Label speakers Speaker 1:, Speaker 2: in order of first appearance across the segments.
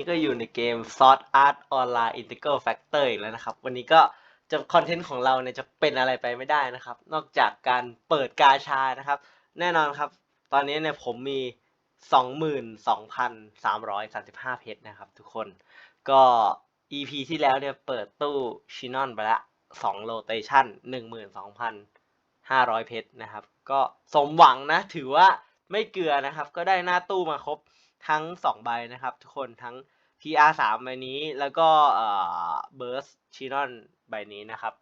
Speaker 1: นี่ก็อยู่ในเกม Sword Art Online Integral Factor อีกแล้วนะครับ วันนี้ก็จะคอนเทนต์ของเราเนี่ยจะเป็นอะไรไปไม่ได้นะครับ นอกจากการเปิดกาชานะครับ แน่นอนครับ ตอนนี้เนี่ยผมมี 22,335 เพชรนะครับทุกคน ก็ EP ที่แล้วเนี่ยเปิดตู้ชินอนไปละ2โลเตชัน12,500 เพชรนะครับ ก็สมหวังนะ ถือว่าไม่เกลือนะครับ ก็ได้หน้าตู้มาครบ ทั้ง2ใบนะครับ ทุกคนทั้ง PR 3ใบนี้แล้วก็เอ่อ Burst Chinon ใบนี้นะครับ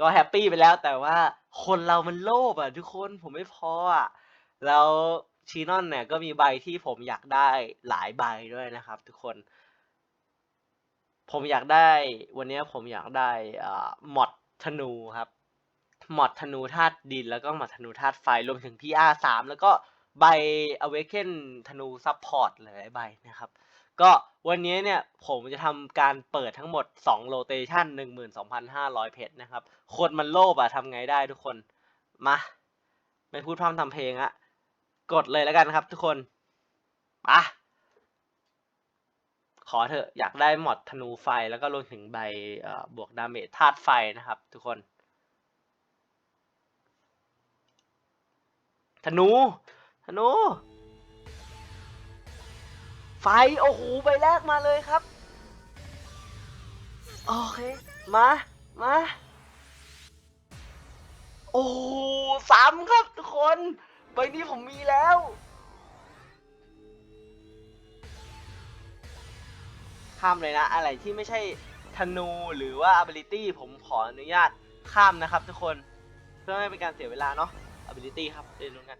Speaker 1: ก็แฮปปี้ไปแล้วแต่ว่าคนเรามันโลภอะทุกคนผมไม่พออะแล้วชีนอนเนี่ยก็มีใบที่ผมอยากได้หลายใบด้วยนะครับ ทุกคน ผมอยากได้วันนี้ผมอยากได้อ่าหมอดธนูครับหมอดธนูธาตุดินแล้วก็หมอดธนูธาตุไฟรวมถึง PR 3แล้วก็ ใบ Awaken ธนูซัพพอร์ตหลายใบนะครับ ก็วันนี้เนี่ยผมจะทำการเปิดทั้งหมด 2 โลเตชัน12,500 เพชรนะครับ คนมันโลภอะทำไงได้ทุกคน มา ไม่พูดพร่ำทำเพลงอะกดเลยแล้วกันครับทุกคนปะขอเถอะอยากได้หมอดธนูไฟแล้วก็รวมถึงใบบวกดาเมจธาตุไฟนะครับ ทุกคน ธนู ธนูไฟ โอ้โห ใบแรกมาเลยครับ โอเค มา มา โอ้สามครับทุกคน ใบนี้ผมมีแล้ว ข้ามเลยนะ อะไรที่ไม่ใช่ธนูหรือว่า ability ผมขออนุญาตข้ามนะครับทุกคน เพื่อไม่เป็นการเสียเวลาเนาะ ability ครับเรียนรู้กัน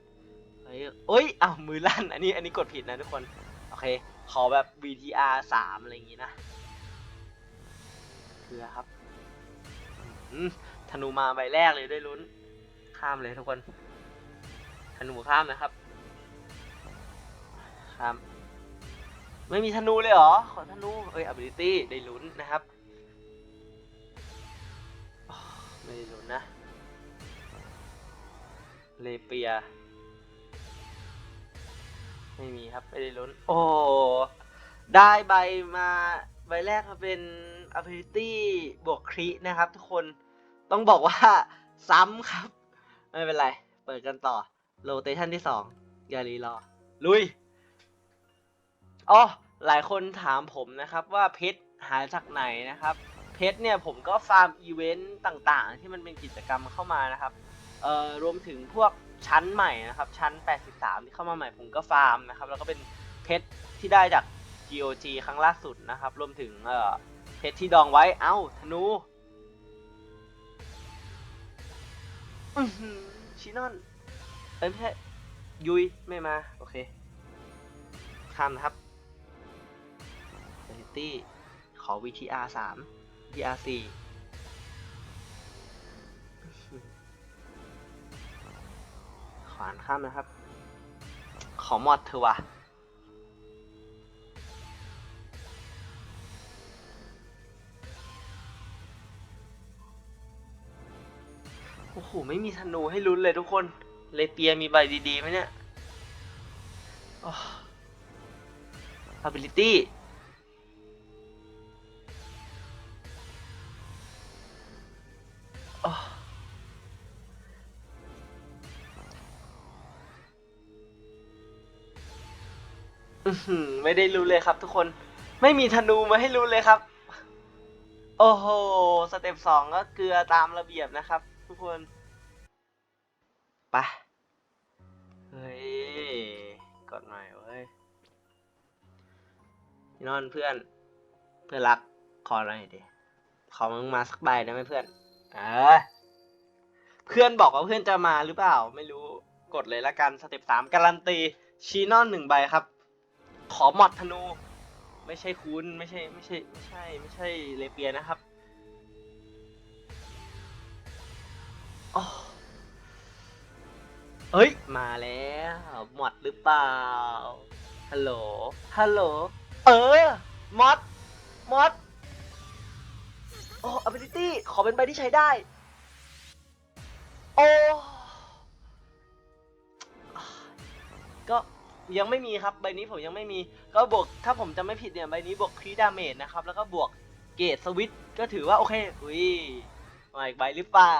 Speaker 1: ฮ้ยเอ้ยอ้าวมือลั่น อันนี้ อันนี้กดผิดนะทุกคน โอเค ขอแบบ VTR สามอะไรอย่างงี้นะเคือครับธนูมาใบแรกเลยด้วยลุ้น ข้ามเลยทุกคน ธนูข้ามนะครับ ข้าม ไม่มีธนูเลยเหรอ ขอธนู เอ้ย ability ได้ลุ้นนะครับ ไม่ได้ลุ้นนะ เลเปีย ไม่มีครับ ไม่ได้ลุ้น โอ้ได้ใบมาใบแรกมาเป็น ability บวกครินะครับ ทุกคนต้องบอกว่าซ้ำครับ ไม่เป็นไร เปิดกันต่อโลเตชันที่สองอย่ารีรอ ลุยอ๋อหลายคนถามผมนะครับว่าเพชรหาจากไหนนะครับ เพชรเนี่ยผมก็ฟาร์มอีเวนต์ต่างๆ ที่มันเป็นกิจกรรมเข้ามานะครับ เอ่อรวมถึงพวก ชั้นใหม่นะครับ ชั้น 83 ที่เข้ามาใหม่ผมก็ฟาร์มนะครับ แล้วก็เป็นเพชรที่ได้จาก GOG ครั้งล่าสุดนะครับ รวมถึงเอ่อเพชรที่ดองไว้ เอ้า ธนูชินอนเอ้ยไม่ใช่ ยุย ไม่มา โอเคข้ามนะครับ Ability ขอ VTR 3 VTR 4 วานข้ามนะครับ ขอมอดเธอวะโอ้โห ไม่มีธนูให้ลุ้นเลยทุกคน เลเปียมีใบดีๆไหมเนี่ยอ๋อ ability อื้อหือไม่ได้รู้เลยครับ ทุกคน ไม่มีธนูมาให้รู้เลยครับ โอ้โห สเต็ปสองก็เกลือตามระเบียบนะครับ ทุกคน ไป เฮ้ย กดหน่อยเว้ยพี่นอนเพื่อน เพื่อนรัก ขอหน่อยดิ ขอมึงมาสักใบได้ไหมเพื่อน เออ เพื่อนบอกว่าเพื่อนจะมาหรือเปล่า ไม่รู้ กดเลยละกัน สเต็ปสามการันตี ชีนอนหนึ่งใบครับ ขอหมอดธนู ไม่ใช่คุณไม่ใช่ไม่ใช่ไม่ใช่ไม่ใช่เลเปียนะครับเอ้ย มาแล้วหมอดหรือเปล่า ฮัลโหล ฮัลโหล เออมอดมอดโอ้ ability ขอเป็นใบที่ใช้ได้ โอ้ก็ ยังไม่มีครับใบนี้ผมยังไม่มีก็บวกถ้าผมจะไม่ผิดเนี่ยใบนี้บวกครีดาเมจนะครับแล้วก็บวกเกตสวิตก็ถือว่าโอเคอุ้ยมาอีกใบหรือเปล่า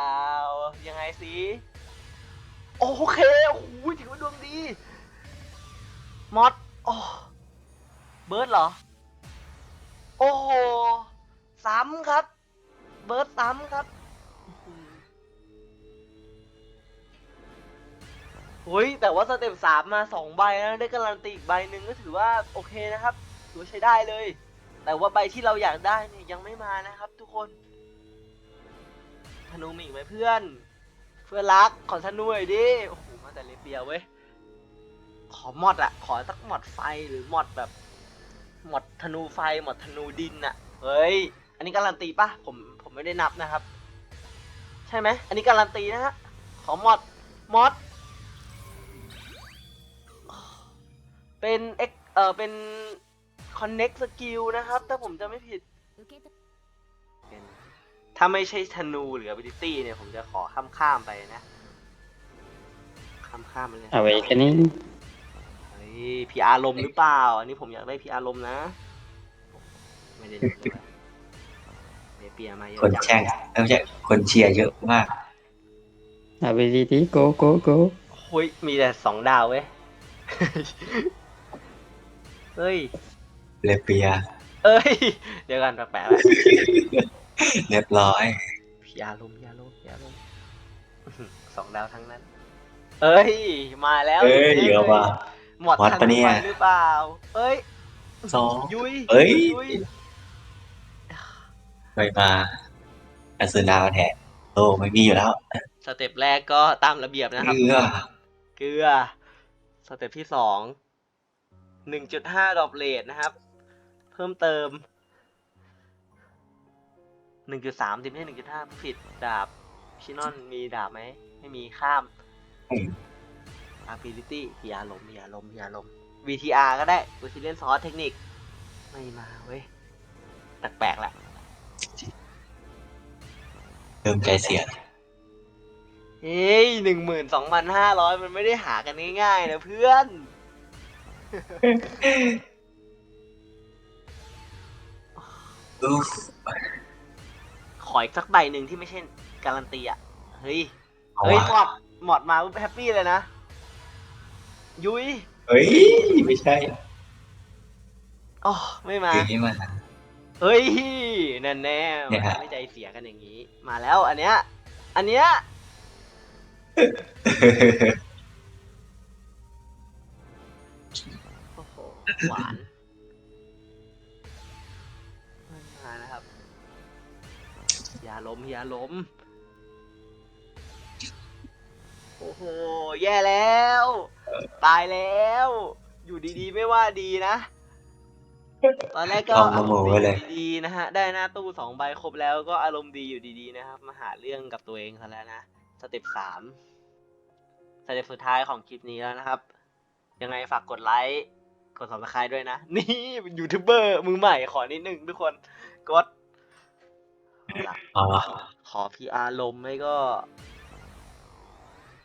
Speaker 1: ยังไงสิโอเคโอ้โหถือว่าดวงดีมอดโอ้เบิร์ดเหรอ โอ้โหซ้ำครับ เบิร์ดซ้ำครับ โอ้ยแต่ว่าสเต็ปสามมาสองใบแล้วได้การันตีอีกใบหนึ่งก็ถือว่าโอเคนะครับถือว่าใช้ได้เลย แต่ว่าใบที่เราอยากได้เนี่ยยังไม่มานะครับ ทุกคนธนูมีอีกไหมเพื่อน เพื่อนรักขอธนูหน่อยดิโอ้โหมาแต่เล็บเดียวเว้ยขอมอดอะขอสักมอดไฟหรือมอดแบบหมดธนูไฟหมดธนูดินอะเฮ้ยอันนี้การันตีปะผมผมไม่ได้นับนะครับ ใช่ไหมอันนี้การันตีนะฮะขอมอดมอด เป็นเอ็กเออเป็น connect skill นะครับ ถ้าผมจะไม่ผิดเป็นถ้าไม่ใช่ธนูหรือ ability เนี่ย ผมจะขอข้ามข้ามๆไปนะ ข้ามข้ามๆไปเลย
Speaker 2: เอาไว้แค่นี้
Speaker 1: เฮ้ยพีอารมณ์หรือเปล่า อันนี้ผมอยากได้พีอารมณ์นะ ไม่ได้เล่นด้วยเนเปียมาเยอะ
Speaker 3: คนแช่งเอ้ยไม่ใช่คนเชียร์เยอะมาก
Speaker 2: เอาไปดีๆโกโกโก
Speaker 1: หุยมีแต่สองดาวเว้ย เฮ้ย
Speaker 3: เลเปีย
Speaker 1: เอ้ย เดี๋ยวกันแปลกๆแล้ว
Speaker 3: เรียบร้อย
Speaker 1: พีอารมณ์พีอารมณ์พีอารมณ์อื้อหือสองดาวทั้งนั้น เอ้ย มาแล้ว
Speaker 3: เอ้ยเยอะว่ะ
Speaker 1: หมด
Speaker 3: วัด
Speaker 1: ทัน
Speaker 3: ปะเนี่ย
Speaker 1: ไฟหรือเปล่า เอ้ย
Speaker 3: สอง
Speaker 1: ยุย
Speaker 3: เอ้ย
Speaker 1: ยุย
Speaker 3: ไปมาอัศดาวแทนโอ้ไม่มีอยู่แล้ว
Speaker 1: สเต็ปแรกก็ตามระเบียบนะครับ
Speaker 3: เอื้อ
Speaker 1: เกลือ สเต็ปที่สอง หนึ่งจุดห้าดอปเลทนะครับ เพิ่มเติมหนึ่งจุดสามสิไม่ใช่หนึ่งจุดห้าผิดดาบชินอนมีดาบไหม ไม่มีข้าม ability อย่าลมอย่าลมอย่าลม VTR ก็ได้ Brazilian Source Technique ไม่มาเว้ยแปลกๆแหละ
Speaker 3: เริ่มใจเสีย
Speaker 1: เฮ้ยหนึ่งหมื่นสองพันห้าร้อยมันไม่ได้หากันง่ายๆนะเพื่อน
Speaker 3: อุ๊ฟ
Speaker 1: ขออีกสักใบหนึ่งที่ไม่ใช่การันตีอะ เฮ้ย
Speaker 3: เอา
Speaker 1: เฮ้ย
Speaker 3: วะ
Speaker 1: หมอดหมอดมาปุ๊บแฮปปี้เลยนะ ยุ้ย
Speaker 3: เฮ้ย ไม่ใช่
Speaker 1: อ๋อไม่มา
Speaker 3: คือนี่มัน
Speaker 1: เฮ้ยแน่แน่
Speaker 3: เนี่ยฮะ
Speaker 1: ไม่ใจเสียกันอย่างนี้ มาแล้วอันเนี้ย อันเนี้ย หหวานไม่มานะครับ อย่าล้มอย่าล้ม โอ้โห แย่แล้ว ตายแล้ว อยู่ดีๆ ไม่ว่าดีนะ ตอนแรกก็
Speaker 3: ลอง
Speaker 1: อาร
Speaker 3: โม
Speaker 1: มณ์
Speaker 3: ไว้เลย
Speaker 1: ดีดีๆนะฮะ ได้หน้าตู้สองใบครบแล้วก็อารมณ์ดีอยู่ดีๆนะครับ มาหาเรื่องกับตัวเองซะแล้วนะ สเต็ปสามสเต็ปสุดท้ายของคลิปนี้แล้วนะครับ ยังไงฝากกดไลค์ กด subscribe ด้วยนะ นี่เป็นยูทูบเบอร์มือใหม่ขอนิดนึงทุกคนกดเอาล่ะ
Speaker 3: เอาวะ
Speaker 1: ขอ PR ลมไม่ก็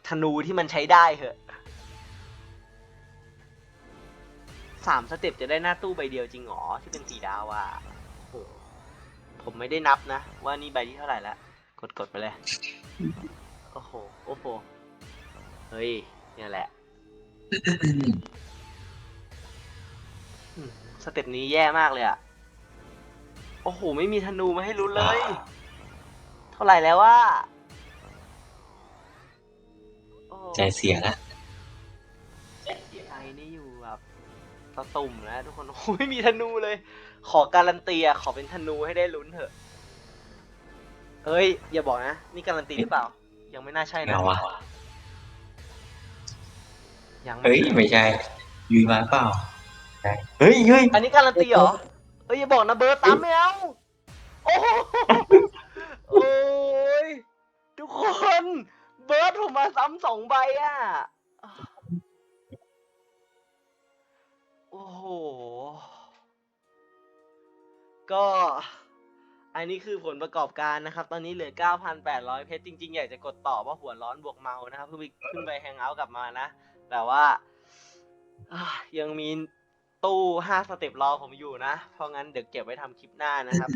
Speaker 1: ธนูที่มันใช้ได้เหอะสามสเต็ปจะได้หน้าตู้ใบเดียวจริงหรอที่เป็นสีดาวอะโอ้โหผมไม่ได้นับนะ ว่านี่ใบที่เท่าไหร่แล้วกดกดไปเลย โอ้โห โอ้โห เฮ้ยเนี่ยแหละอืม สเต็ปนี้แย่มากเลยอะโอ้โห ไม่มีธนูมาให้ลุ้นเลย เท่าไหร่แล้วว่าโอ้โห
Speaker 3: ใจเสียแล้ว
Speaker 1: ไอนี่อยู่แบบตะตุ่มแล้วทุกคนโอ้โหไม่มีธนูเลย ขอการันตีอะขอเป็นธนูให้ได้ลุ้นเถอะเฮ้ย อย่าบอกนะ นี่การันตีหรือเปล่า ยังไม่น่าใช่นะ
Speaker 3: เอาวะ
Speaker 1: ยังไม่
Speaker 3: เฮ้ย ไม่ใช่ ยุยมาเปล่า ใช่เฮ้ยเฮ้ย
Speaker 1: อันนี้การันตีเหรอเฮ้ยอย่าบอกนะเบอร์ตามไม่เอาโอ้โหโอ้ยทุกคนเบิร์ดผมมาซ้ำสองใบอะ โอ้โห ก็ อันนี้คือผลประกอบการนะครับ ตอนนี้เหลือ 9,800 เพชรจริง ๆ อยากจะกดต่อเพราะหัวร้อนบวกเมานะครับเพิ่งไปขึ้นไปแฮงเอาท์กลับมานะ แต่ว่าอะยังมี ตู้ห้าสเต็ปรอผมอยู่นะ เพราะงั้นเดี๋ยวเก็บไว้ทำคลิปหน้านะครับ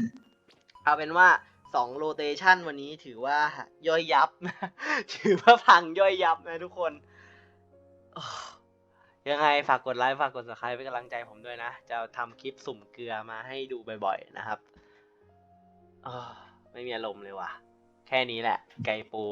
Speaker 1: เอาเป็นว่าสองโรเตชันวันนี้ถือว่าย่อยยับ ถือว่าพังย่อยยับนะทุกคน ยังไงฝากกดไลค์ฝากกด subscribe เป็นกำลังใจผมด้วยนะ จะทำคลิปสุ่มเกลือมาให้ดูบ่อยๆนะครับไม่มีอารมณ์เลยว่ะ แค่นี้แหละ ไก่ปู